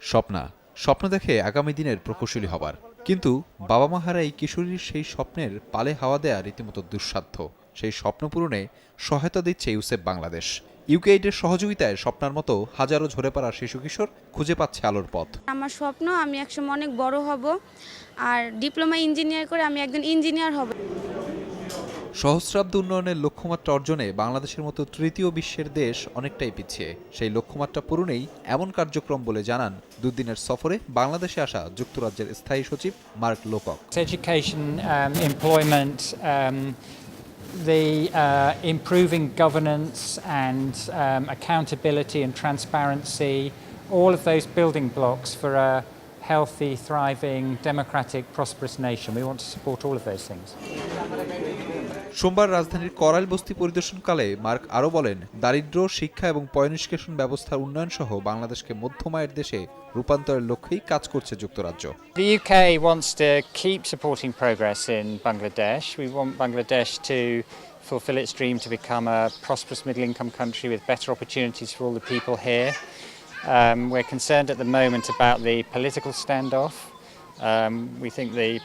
স্বপ্না, স্বপ্ন দেখে আগামী দিনের প্রকৌশলী হবার। কিন্তু বাবা মা হারা এই কিশোরীর সেই স্বপ্নের পালে হাওয়া দেয়া রীতিমতো দুঃসাধ্য। সেই স্বপ্ন পূরণে সহায়তা দিচ্ছে ইউসেফ বাংলাদেশ। ইউকেইডের সহযোগিতায় স্বপ্নার মতো হাজারো ঝরে পড়া শিশু কিশোর খুঁজে পাচ্ছে আলোর পথ। আমার স্বপ্ন, আমি একসময় অনেক বড় হব আর ডিপ্লোমা ইঞ্জিনিয়ার করে আমি একজন ইঞ্জিনিয়ার হব। সহস্রাব্দ উন্নয়নের লক্ষ্যমাত্রা অর্জনে বাংলাদেশের মতো তৃতীয় বিশ্বের দেশ অনেকটাই পিছিয়ে। সেই লক্ষ্যমাত্রা পূরণেই এমন কার্যক্রম বলে জানান দুদিনের সফরে বাংলাদেশে আসা যুক্তরাজ্যের স্থায়ী সচিব মার্ক লোকক। um, um, The uh, improving governance and um, accountability and transparency, all of those building blocks for a healthy, thriving, democratic, prosperous nation. We want to support all of those things. সোমবার রাজধানীর করাইল বস্তি পরিদর্শনকালে mark আরও বলেন দারিদ্র্য শিক্ষা এবং পয়নিষ্কাশন ব্যবস্থার উন্নয়ন সহ বাংলাদেশকে মধ্যমায়ের দেশে রূপান্তরের লক্ষ্যেই কাজ করছে যুক্তরাজ্য The UK wants to keep supporting progress in Bangladesh. We want Bangladesh to fulfill its dream to become a prosperous middle income country with better opportunities for all the people here. Um, we're concerned at the moment about the political standoff. Um, we think the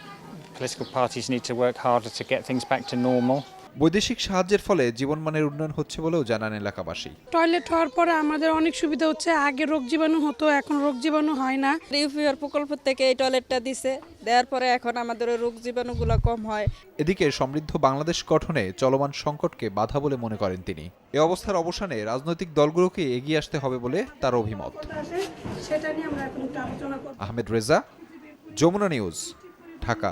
political parties need to work harder to get things back to normal. বৈদেশিক সাহায্যের ফলে জীবনমানের উন্নয়ন হচ্ছে বলেও জানান এলাকাবাসী। Toilet হওয়ার পরে আমাদের অনেক সুবিধা হচ্ছে। আগে রোগ জীবাণু হতো এখন রোগ জীবাণু হয় না। ইউপিআর প্রকল্প থেকে এই টয়লেটটা দিছে। দেওয়ার পরে এখন আমাদের ওই রোগ জীবাণুগুলো কম হয়। এদিকে সমৃদ্ধ বাংলাদেশ গঠনে চলমান সংকটকে বাধা বলে মনে করেন তিনি। এ অবস্থার অবসানে রাজনৈতিক দলগুলোকে এগিয়ে আসতে হবে বলে তার অভিমত। সেটা নিয়ে আমরা এখন একটু আলোচনা করব। আহমেদ রেজা যমুনা নিউজ ঢাকা।